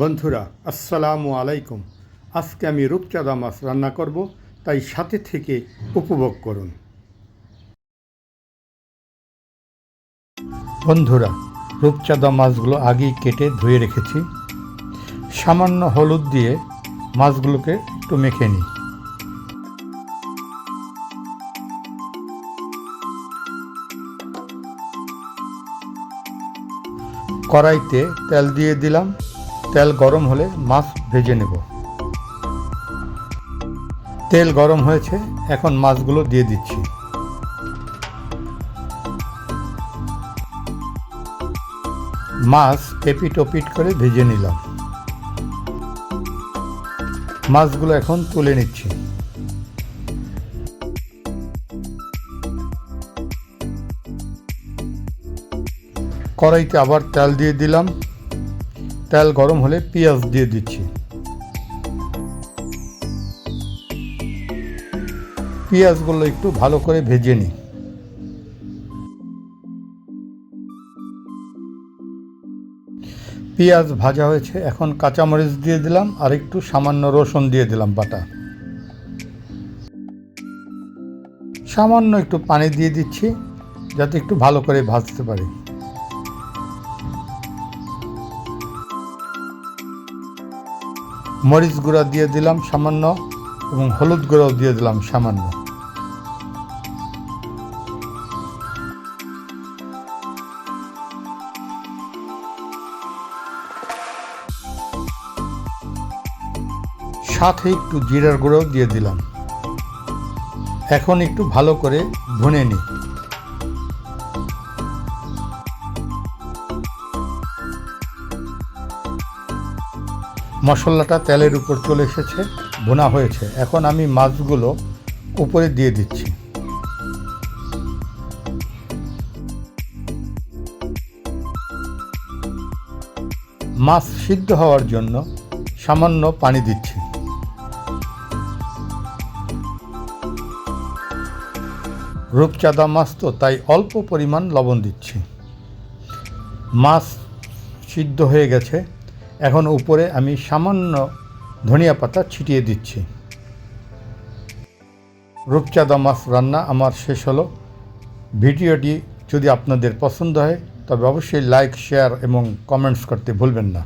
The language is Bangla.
বন্ধুরা, আসসালামু আলাইকুম। আজকে আমি রূপচাঁদা মাছ রান্না করব, তাই সাথে থেকে উপভোগ করুন। বন্ধুরা রূপচাঁদা মাছগুলো আগেই কেটে ধুয়ে রেখেছি। সামান্য হলুদ দিয়ে মাছগুলোকে একটু মেখে নিই। কড়াইতে তেল দিয়ে দিলাম। তেল গরম হলে মাছ ভেজে নেব। তেল গরম হয়েছে, এখন মাছগুলো দিয়ে দিচ্ছি। মাছ এপিট ওপিট করে ভেজে নিলাম। মাছগুলো এখন তুলে নিচ্ছি। কড়াইতে আবার তেল দিয়ে দিলাম। তেল গরম হলে পেঁয়াজ দিয়ে দিচ্ছি। পেঁয়াজগুলো একটু ভালো করে ভেজে নিই। পেঁয়াজ ভাজা হয়েছে, এখন কাঁচামরিচ দিয়ে দিলাম, আর একটু সামান্য রসুন দিয়ে দিলাম বাটা। সামান্য একটু পানি দিয়ে দিচ্ছি, যাতে একটু ভালো করে ভাজতে পারি। মরিচ গুঁড়া দিয়ে দিলাম সামান্য এবং হলুদ গুঁড়াও দিয়ে দিলাম সামান্য। সাথে একটু জিরার গুঁড়োও দিয়ে দিলাম। এখন একটু ভালো করে ভুনে নিই। মশলাটা তেলের উপর চলে এসেছে, ভুনা হয়েছে। এখন আমি মাছগুলো উপরে দিয়ে দিচ্ছি। মাছ সিদ্ধ হওয়ার জন্য সামান্য পানি দিচ্ছি। রূপচাঁদা মাছ তো, তাই অল্প পরিমাণ লবণ দিচ্ছি। মাছ সিদ্ধ হয়ে গেছে। এখন উপরে আমি সামান্য ধনিয়া পাতা ছিটিয়ে দিচ্ছি। রূপচাঁদা মাছ রান্না আমার শেষ হলো। ভিডিওটি যদি আপনাদের পছন্দ হয়, তবে অবশ্যই লাইক শেয়ার এবং কমেন্টস করতে ভুলবেন না।